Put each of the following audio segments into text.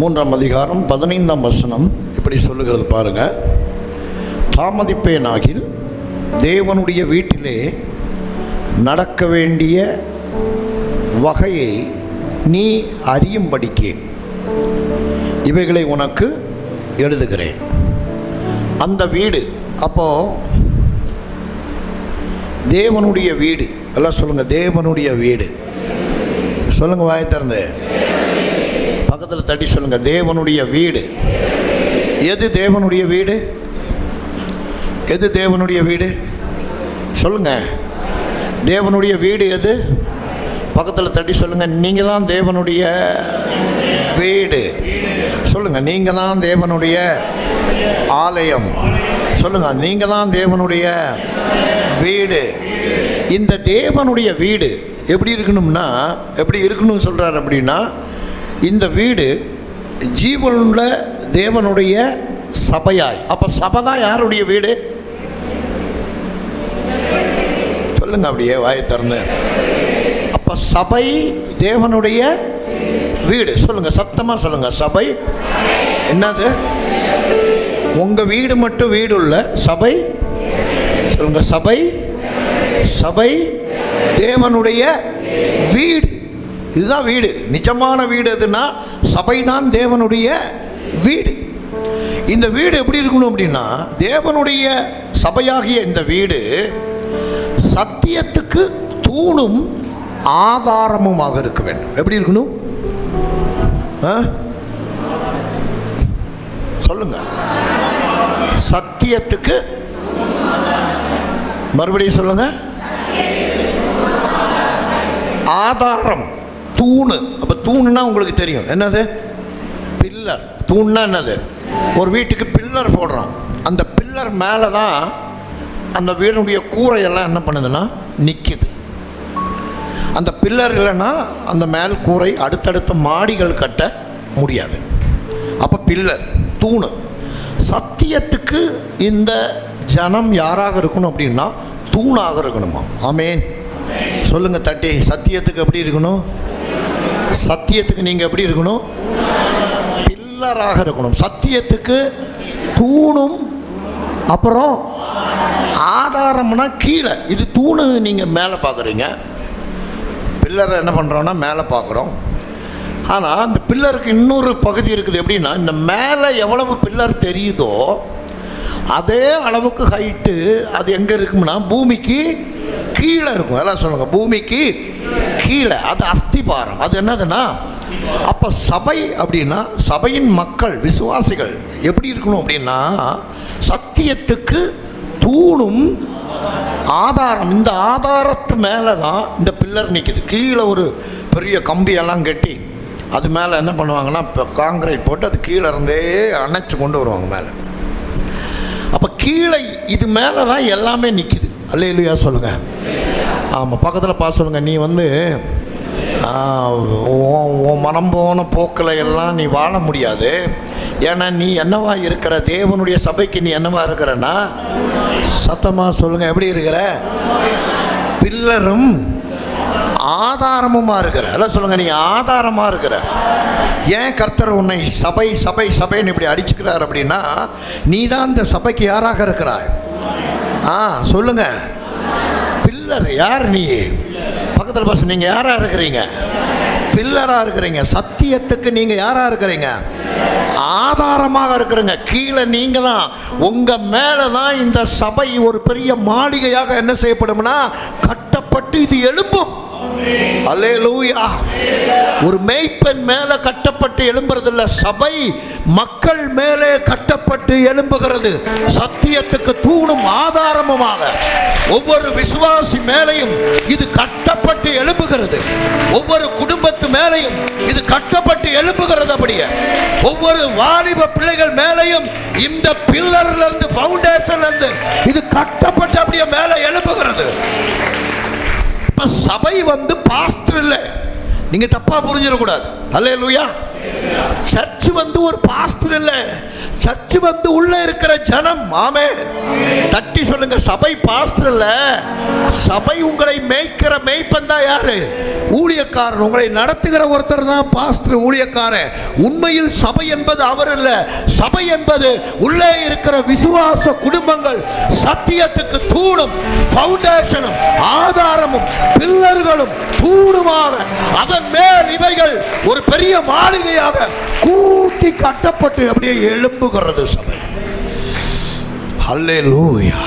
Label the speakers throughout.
Speaker 1: மூன்றாம் அதிகாரம் பதினைந்தாம் வசனம் இப்படி சொல்லுகிறது பாருங்க. தாமதிப்பேனாகில் தேவனுடைய வீட்டிலே நடக்க வேண்டிய வகையை நீ அறியும்படிக்கே இவைகளை உனக்கு எழுதுகிறேன். அந்த வீடு அப்போ தேவனுடைய வீடு எல்லாம் சொல்லுங்கள் தேவனுடைய வீடு. சொல்லுங்கள் வாய் திறந்து. பக்கத்தில் தட்டி சொல்லுங்கள் தேவனுடைய வீடு. எது தேவனுடைய வீடு? எது தேவனுடைய வீடு? சொல்லுங்கள் தேவனுடைய வீடு எது? பக்கத்தில் தட்டி சொல்லுங்கள் நீங்கள் தான் தேவனுடைய வீடு. சொல்லுங்கள் நீங்கள் தான் தேவனுடைய ஆலயம். சொல்லுங்கள் நீங்கள் தான் தேவனுடைய வீடு. இந்த தேவனுடைய வீடு எப்படி இருக்கணும்னா எப்படி இருக்கணும்னு சொல்கிறார் அப்படின்னா இந்த வீடு ஜீவனுள்ள தேவனுடைய சபையாய். அப்போ சபை தான் யாருடைய வீடு? சொல்லுங்க அப்படியே வாயை திறந்து. அப்போ சபை தேவனுடைய வீடு. சொல்லுங்க சத்தமாக சொல்லுங்க. சபை என்னது? உங்கள் வீடு மட்டும் வீடு உள்ள சபை? சொல்லுங்க சபை? சபை தேவனுடைய வீடு. இதுதான் வீடு. நிஜமான வீடு எதுனா சபை தான் தேவனுடைய வீடு. இந்த வீடு எப்படி இருக்கணும் அப்படின்னா தேவனுடைய சபையாகிய இந்த வீடு சத்தியத்துக்கு தூணும் ஆதாரமுமாக இருக்க வேண்டும். எப்படி இருக்கணும்? ஆ? சொல்லுங்க. சத்தியத்துக்கு மறுபடியும் சொல்லுங்க. ஆதாரம். தூணு. அப்போ தூணுன்னா உங்களுக்கு தெரியும். என்னது? பில்லர். தூண்னா என்னது? ஒரு வீட்டுக்கு பில்லர் போடுறோம். அந்த பில்லர் மேலே தான் அந்த வீடுடைய கூரையெல்லாம் என்ன பண்ணுதுன்னா நிற்கிது அந்த பில்லர் இல்லைன்னா அந்த மேல் கூரை அடுத்தடுத்த மாடிகள் கட்ட முடியாது. அப்போ பில்லர் தூணு. சத்தியத்துக்கு இந்த ஜனம் யாராக இருக்கணும் அப்படின்னா தூணாக இருக்கணுமா? ஆமேன். சொல்லுங்கள் தட்டி சத்தியத்துக்கு எப்படி இருக்கணும்? சத்தியத்துக்கு நீங்கள் எப்படி இருக்கணும்? பில்லராக இருக்கணும். சத்தியத்துக்கு தூணும் அப்புறம் ஆதாரம்னா கீழே. இது தூணு நீங்கள் மேலே பார்க்குறீங்க பில்லரை என்ன பண்ணுறோன்னா மேலே பார்க்குறோம் ஆனால் இந்த பில்லருக்கு இன்னொரு பகுதி இருக்குது எப்படின்னா இந்த மேலே எவ்வளவு பில்லர் தெரியுதோ அதே அளவுக்கு ஹைட்டு அது எங்கே இருக்கும்னா பூமிக்கு கீழே இருக்கும். எல்லாம் சொல்லுங்கள் பூமிக்கு கீழே. அது அஸ்திபாரம். அது என்னதுன்னா அப்போ சபை அப்படின்னா சபையின் மக்கள் விசுவாசிகள் எப்படி இருக்கணும் அப்படின்னா சத்தியத்துக்கு தூணும் ஆதாரம். இந்த ஆதாரத்து மேலே தான் இந்த பில்லர் நிற்கிது கீழே ஒரு பெரிய கம்பியெல்லாம் கட்டி அது மேலே என்ன பண்ணுவாங்கன்னா இப்போ காங்கிரீட் போட்டு அது கீழே இருந்தே அணைச்சு கொண்டு வருவாங்க மேலே. அப்போ கீழே இது மேலே தான் எல்லாமே நிற்கிது அல்ல இல்லையா சொல்லுங்கள் ஆமாம் பக்கத்தில் பார்த்து சொல்லுங்கள் நீ வந்து உன் மனம் போன போக்கில் எல்லாம் நீ வாழ முடியாது. ஏன்னா நீ என்னவா இருக்கிற தேவனுடைய சபைக்கு நீ என்னவா இருக்கிறன்னா சத்தமாக சொல்லுங்கள் எப்படி இருக்கிற? பில்லரும் ஆதாரமுமா இருக்கிற. அதான் சொல்லுங்க நீ ஆதாரமாக இருக்கிற. ஏன் கர்த்தர் உன்னை சபை சபை சபைன்னு இப்படி அடிச்சுக்கிறார் அப்படின்னா நீ தான் இந்த சபைக்கு யாராக இருக்கிறாய்? ஆ சொல்லுங்க. பில்லர் யார் நீ? பக்கத்தில் பஸ் நீங்கள் யாராக இருக்கிறீங்க? பில்லராக இருக்கிறீங்க. சத்தியத்துக்கு நீங்கள் யாராக இருக்கிறீங்க? ஆதாரமாக இருக்கிறீங்க. கீழே நீங்கள் தான் உங்கள் மேலே தான் இந்த சபை ஒரு பெரிய மாளிகையாக என்ன செய்யப்படும்னா கட்டப்பட்டு இது எழும்பும். அல்லேலூயா. ஒரு மேய்ப்பன் மேலே கட்டப்பட்டு எழும்புறதில்ல சபை மக்கள் மேலே கட்டப்பட்டு எழும்புகிறது. சத்தியத்துக்கு தூணும் ஆதாரமுமாக. ஒவ்வொரு விசுவாசி மேலையும் இது கட்டப்பட்டு எழும்புகிறது. ஒவ்வொரு குடும்பத்து மேலையும் இது கட்டப்பட்டு எழும்புகிறது அப்படியே. ஒவ்வொரு வாலிப பிள்ளைகள் மேலையும் இந்த பில்லர்ல இருந்து ஃபவுண்டேஷன்ல இருந்து இது கட்டப்பட்டு அப்படியே மேலே எழும்புகிறது. இப்போ சபை வந்து பாஸ்டர் இல்லை. நீங்கள் தப்பாக புரிஞ்சிடக்கூடாது. அல்ல லூயா சர்ச் வந்து ஒரு பாஸ்டர் இல்லை. சர்ச்சு வந்து உள்ள இருக்கிற ஜனம் மாமே தட்டி சொல்லுங்க சபை பாஸ்டர் இல்ல சபை உங்களை மேய்க்கிற மேய்ப்பந்தா யாரு? ஊழியக்காரன். உங்களை நடத்துகிற ஒருத்தர் தான் பாஸ்டர் ஊழியக்காரன். உண்மையில் சபை என்பது அவர் இல்ல சபை என்பது உள்ளே இருக்கிற விசுவாச குடும்பங்கள் சத்தியத்துக்கு தூணும் ஃபவுண்டேஷனும் ஆதாரமும் பில்லர்களும் தூணுமாக அதன் மேல் இவைகள் ஒரு பெரிய மாளிகையாக கூட்டி கட்டப்பட்டு அப்படியே எழும்புகிறது சபை. அல்லேலூயா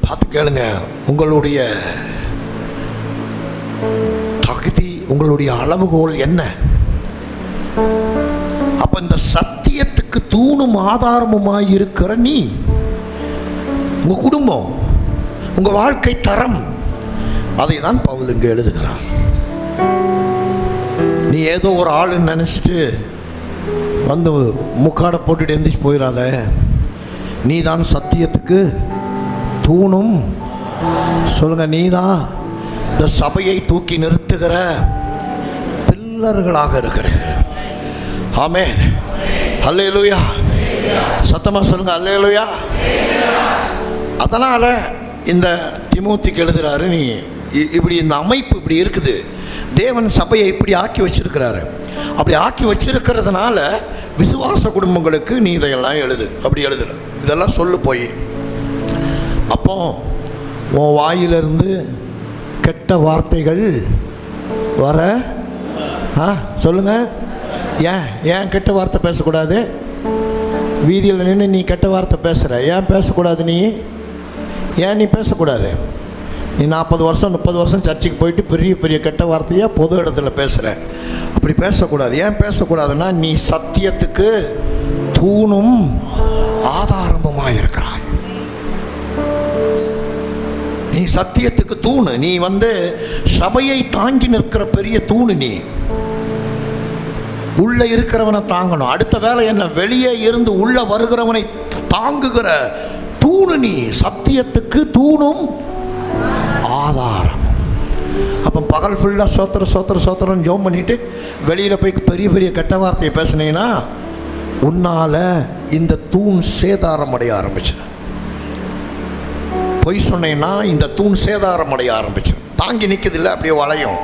Speaker 1: பார்த்து கேளுங்க உங்களுடைய தகுதி உங்களுடைய அளவுகோல் என்ன? அப்ப இந்த சத்தியத்துக்கு தூணும் ஆதாரமுமாய் இருக்கிற நீ உங்க குடும்பம் உங்க வாழ்க்கை தரம் அதை தான் பவுல் இங்கே எழுதுகிறார். நீ ஏதோ ஒரு ஆளுன்னு நினச்சிட்டு வந்து முக்காடை போட்டுட்டு எந்திரிச்சு போயிடாத நீ தான் சத்தியத்துக்கு தூணும். சொல்லுங்கள் நீ தான் இந்த சபையை தூக்கி நிறுத்துகிற பில்லர்களாக இருக்கிற ஆமே அல்லேலூயா. சத்தமாக சொல்லுங்க அல்லேலூயா. அதனால் இந்த திமுத்திக்கு எழுதுகிறாரு நீ இப்படி இந்த அமைப்பு இப்படி இருக்குது. தேவன் சபையை இப்படி ஆக்கி வச்சிருக்கிறாரு. அப்படி ஆக்கி வச்சிருக்கிறதுனால விசுவாச குடும்பங்களுக்கு நீ இதையெல்லாம் எழுது. அப்படி எழுதுற இதெல்லாம் சொல்லு போய். அப்போ உன் வாயிலிருந்து கெட்ட வார்த்தைகள் வர ஆ சொல்லுங்க. ஏன் ஏன் கெட்ட வார்த்தை பேசக்கூடாது? வீதியில் நின்று நீ கெட்ட வார்த்தை பேசுகிற ஏன் பேசக்கூடாது நீ? ஏன் நீ பேசக்கூடாது? நீ நாற்பது வருஷம் முப்பது வருஷம் சர்ச்சுக்கு போயிட்டு பெரிய பெரிய கெட்ட வார்த்தையாக பொது இடத்துல பேசுகிற அப்படி பேசக்கூடாது. ஏன் பேசக்கூடாதுன்னா நீ சத்தியத்துக்கு தூணும் ஆதாரமுமாக இருக்கிறாய். நீ சத்தியத்துக்கு தூணு. நீ வந்து சபையை தாங்கி நிற்கிற பெரிய தூணு நீ. உள்ளே இருக்கிறவனை தாங்கணும். அடுத்த வேலை என்ன? வெளியே இருந்து உள்ளே வருகிறவனை தாங்குகிற தூணு நீ. சத்தியத்துக்கு தூணும் ஆதாரம். அப்போ பகல் ஃபுல்லாக சோத்திர சோத்திர சோத்திரம் ஜோம் பண்ணிட்டு வெளியில் போய் பெரிய பெரிய கெட்ட வார்த்தையை பேசினீங்கன்னா உன்னால் இந்த தூண் சேதாரம் அடைய ஆரம்பிச்சு பொய் சொன்னேன்னா இந்த தூண் சேதாரம் அடைய ஆரம்பிச்சு தாங்கி நிற்குதில்ல அப்படியே வளையும்.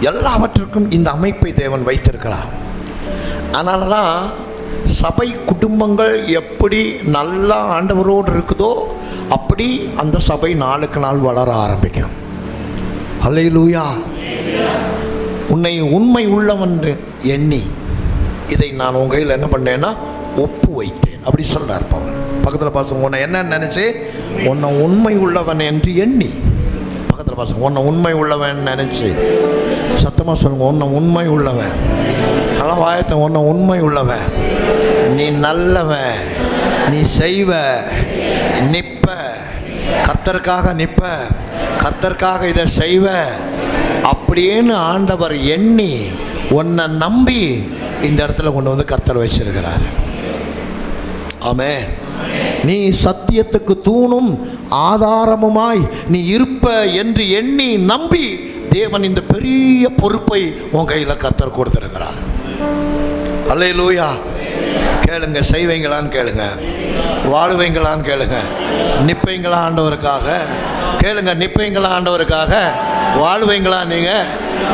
Speaker 1: எல்லாவற்றுக்கும் இந்த அமைப்பை தேவன் வைத்திருக்கிறார். அதனால தான் சபை குடும்பங்கள் எப்படி நல்லா ஆண்டவரோடு இருக்குதோ அப்படி அந்த சபை நாளுக்கு நாள் வளர ஆரம்பிக்கும். அல்லேலூயா உன்னை உண்மை உள்ளவன் எண்ணி இதை நான் உங்கள் கையில் என்ன பண்ணேன்னா ஒப்பு வைத்தேன். அப்படி சொல்கிறார் பவன் பக்கத்தில் பாசம் உன்னை என்ன நினச்சி? உன்னை உண்மை உள்ளவன் என்று எண்ணி. பக்கத்தில் பாசம் உன்னை உண்மை உள்ளவன் நினச்சி. சத்தமாக சொல்லுங்க உன்னை உண்மை உள்ளவன். நல்லா வாயத்தை ஒன்று உண்மை உள்ளவன் நீ நல்லவன். நீ செய்வ. நிற்ப. கத்தருக்காக நிற்ப. கத்தருக்காக இதை செய்வ. அப்படின்னு ஆண்டவர் எண்ணி உன்னை நம்பி இந்த இடத்துல கொண்டு வந்து கத்தர் வச்சிருக்கிறார். ஆமே நீ சத்தியத்துக்கு தூணும் ஆதாரமுமாய் நீ இருப்ப என்று எண்ணி நம்பி தேவன் இந்த பெரிய பொறுப்பை உன் கையில் கர்த்தர் கொடுத்திருக்கிறார். அல்ல லூயா கேளுங்க செய்வீங்களான்னு கேளுங்க. வாழுவீங்களான்னு கேளுங்க. நிற்பீங்களா ஆண்டவருக்காக? கேளுங்க நிற்பீங்களா ஆண்டவருக்காக? வாழ்வீங்களா நீங்கள்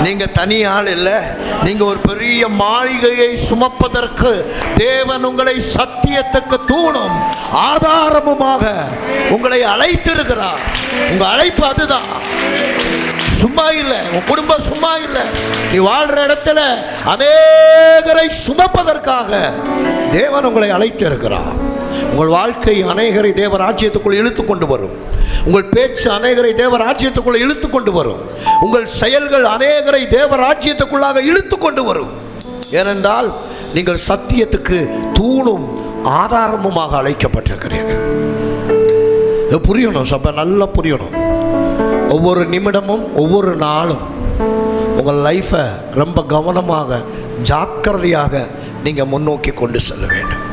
Speaker 1: நீங்கள் தனி ஆள் இல்லை. நீங்கள் ஒரு பெரிய மாளிகையை சுமப்பதற்கு தேவன் உங்களை சத்தியத்துக்கு தூணும். ஆதாரமுமாக உங்களை அழைத்திருக்கிறார். உங்கள் அழைப்பு அதுதான். சும்மா இல்லை உன் குடும்பம் சும்மா இல்லை. நீ வாழ்ற இடத்துல அநேகரை சுமப்பதற்காக தேவன் உங்களை அழைத்திருக்கிறார் உங்கள் வாழ்க்கை அநேகரை தேவ ராஜ்யத்துக்குள் இழுத்து கொண்டு வரும். உங்கள் பேச்சு அநேகரை தேவ ராஜ்யத்துக்குள்ள இழுத்து கொண்டு வரும். உங்கள் செயல்கள் அநேகரை தேவ ராஜ்யத்துக்குள்ளாக இழுத்து கொண்டு வரும். ஏனென்றால் நீங்கள் சத்தியத்துக்கு தூணும் ஆதாரமுமாக அழைக்கப்பட்டிருக்கிறீர்கள். புரியணும் சப்ப நல்லா புரியணும். ஒவ்வொரு நிமிடமும் ஒவ்வொரு நாளும் உங்கள் லைஃப்பை ரொம்ப கவனமாக ஜாக்கிரதையாக நீங்கள் முன்னோக்கி கொண்டு செல்ல வேண்டும்.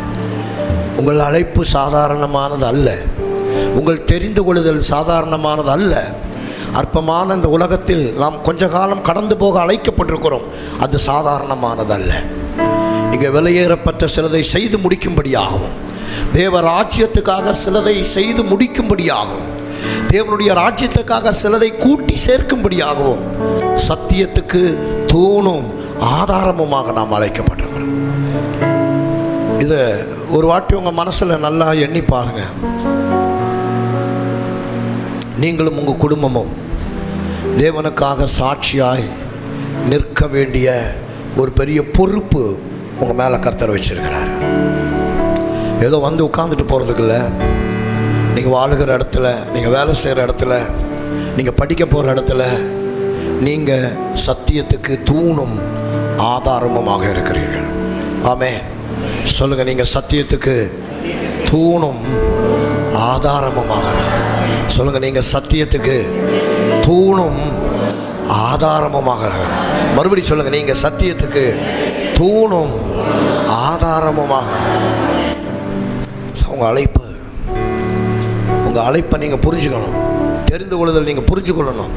Speaker 1: உங்கள் அழைப்பு சாதாரணமானது அல்ல. உங்கள் தெரிந்து கொள்ளுதல் சாதாரணமானது அல்ல. அற்பமான இந்த உலகத்தில் நாம் கொஞ்ச காலம் கடந்து போக அழைக்கப்பட்டிருக்கிறோம். அது சாதாரணமானது அல்ல. இங்கே விலையேறப்பட்ட சிலதை செய்து முடிக்கும்படியாகவும் தேவ ராஜ்யத்துக்காக சிலதை செய்து முடிக்கும்படியாகவும் தேவனுடைய ராஜ்யத்துக்காக சிலதை கூட்டி சேர்க்கும்படியாகவும் சத்தியத்துக்கு தூணும் ஆதாரமுமாக நாம் அழைக்கப்பட்டிருக்கிறோம். இதை ஒரு வாட்டி உங்கள் மனசில் நல்லா எண்ணி பாருங்க. நீங்களும் உங்கள் குடும்பமும் தேவனுக்காக சாட்சியாய் நிற்க வேண்டிய ஒரு பெரிய பொறுப்பு உங்கள் மேலே கர்த்தர் வச்சுருக்கிறார். ஏதோ வந்து உட்காந்துட்டு போகிறதுக்கு இல்லை நீங்கள் வாழுகிற இடத்துல நீங்கள் வேலை செய்கிற இடத்துல நீங்கள் படிக்க போகிற இடத்துல நீங்கள் சத்தியத்துக்கு தூணும் ஆதாரமுமாக இருக்கிறீர்கள். ஆமே சொல்லுங்கள் நீங்கள் சத்தியத்துக்கு தூணும் ஆதாரமுமாக சொல்லுங்கள் நீங்கள் சத்தியத்துக்கு தூணும் ஆதாரமுமாக மறுபடி சொல்லுங்கள் நீங்கள் சத்தியத்துக்கு தூணும் ஆதாரமுமாக உங்கள் அழைப்பு உங்கள் அழைப்பை நீங்கள் புரிஞ்சுக்கணும். தெரிந்து கொள்ளுதல் நீங்கள் புரிஞ்சு கொள்ளணும்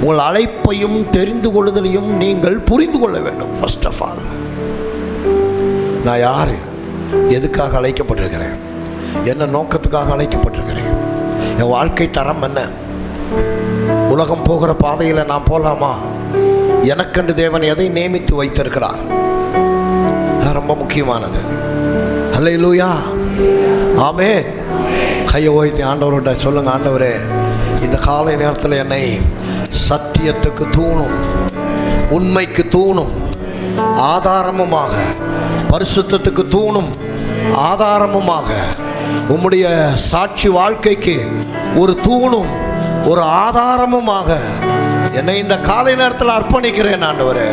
Speaker 1: உங்கள் அழைப்பையும் தெரிந்து கொள்ளுதலையும் நீங்கள் புரிந்து கொள்ள வேண்டும் ஃபர்ஸ்ட் ஆஃப் ஆல் நான் யார்? எதுக்காக அழைக்கப்பட்டிருக்கிறேன்? என்ன நோக்கத்துக்காக அழைக்கப்பட்டிருக்கிறேன்? என் வாழ்க்கை தரம் என்ன? உலகம் போகிற பாதையில் நான் போகலாமா எனக்கென்று தேவன் எதை நியமித்து வைத்திருக்கிறார்? அது ரொம்ப முக்கியமானது. அல்ல லூயா ஆமே கையை ஓய்த்தி ஆண்டவர்கிட்ட சொல்லுங்கள் ஆண்டவரே. இந்த காலை நேரத்தில் என்னை சத்தியத்துக்கு தூணும் உண்மைக்கு தூணும் ஆதாரமுமாக பரிசுத்தத்துக்கு தூணும் ஆதாரமுமாக. உம்முடைய சாட்சி வாழ்க்கைக்கு ஒரு தூணும் ஒரு ஆதாரமுமாக. என்னை இந்த காலை நேரத்தில் அர்ப்பணிக்கிறேன் ஆண்டவரே.